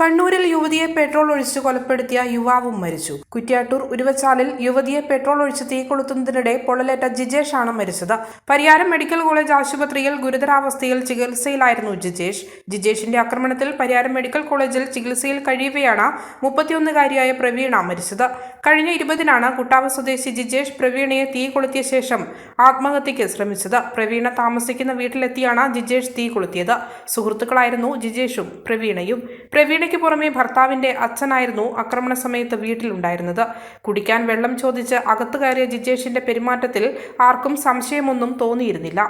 കണ്ണൂരിൽ യുവതിയെ പെട്രോൾ ഒഴിച്ച് കൊലപ്പെടുത്തിയ യുവാവും മരിച്ചു. കുറ്റ്യാട്ടൂർ ഉരുവച്ചാലിൽ യുവതിയെ പെട്രോൾ ഒഴിച്ച് തീ കൊളുത്തുന്നതിനിടെ പൊള്ളലേറ്റ ജിജേഷാണ് മരിച്ചത്. പരിയാരം മെഡിക്കൽ കോളേജ് ആശുപത്രിയിൽ ഗുരുതരാവസ്ഥയിൽ ചികിത്സയിലായിരുന്നു ജിജേഷ്. ജിജേഷിന്റെ ആക്രമണത്തിൽ പരിയാരം മെഡിക്കൽ കോളേജിൽ ചികിത്സയിൽ കഴിയവെയാണ് മുപ്പത്തിയൊന്നുകാരിയായ പ്രവീണ മരിച്ചത്. കഴിഞ്ഞ ഇരുപതിനാണ് കുട്ടാവ് സ്വദേശി ജിജേഷ് പ്രവീണയെ തീ കൊളുത്തിയ ശേഷം ആത്മഹത്യയ്ക്ക് ശ്രമിച്ചത്. പ്രവീണ താമസിക്കുന്ന വീട്ടിലെത്തിയാണ് ജിജേഷ് തീ കൊളുത്തിയത്. സുഹൃത്തുക്കളായിരുന്നു ജിജേഷും പ്രവീണയും. പ്രവീണയ്ക്ക് പുറമെ ഭർത്താവിന്റെ അച്ഛനായിരുന്നു ആക്രമണ സമയത്ത് വീട്ടിലുണ്ടായിരുന്നത്. കുടിക്കാൻ വെള്ളം ചോദിച്ച് അകത്തു കയറിയ ജിജേഷിന്റെ പെരുമാറ്റത്തിൽ ആർക്കും സംശയമൊന്നും തോന്നിയിരുന്നില്ല.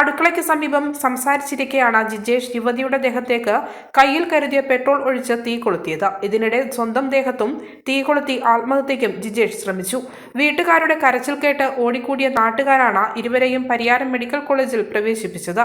അടുക്കളയ്ക്ക് സമീപം സംസാരിച്ചിരിക്കെയാണ് ജിജേഷ് യുവതിയുടെ ദേഹത്തേക്ക് കയ്യിൽ കരുതിയ പെട്രോൾ ഒഴിച്ച് തീ കൊളുത്തിയത്. ഇതിനിടെ സ്വന്തം ദേഹത്തും തീ കൊളുത്തി ആത്മഹത്യയ്ക്കും ജിജേഷ് ശ്രമിച്ചു. വീട്ടുകാരുടെ കരച്ചിൽ കേട്ട് ഓടിക്കൂടിയ നാട്ടുകാരാണ് ഇരുവരെയും പരിയാരം മെഡിക്കൽ കോളേജിൽ പ്രവേശിപ്പിച്ചത്.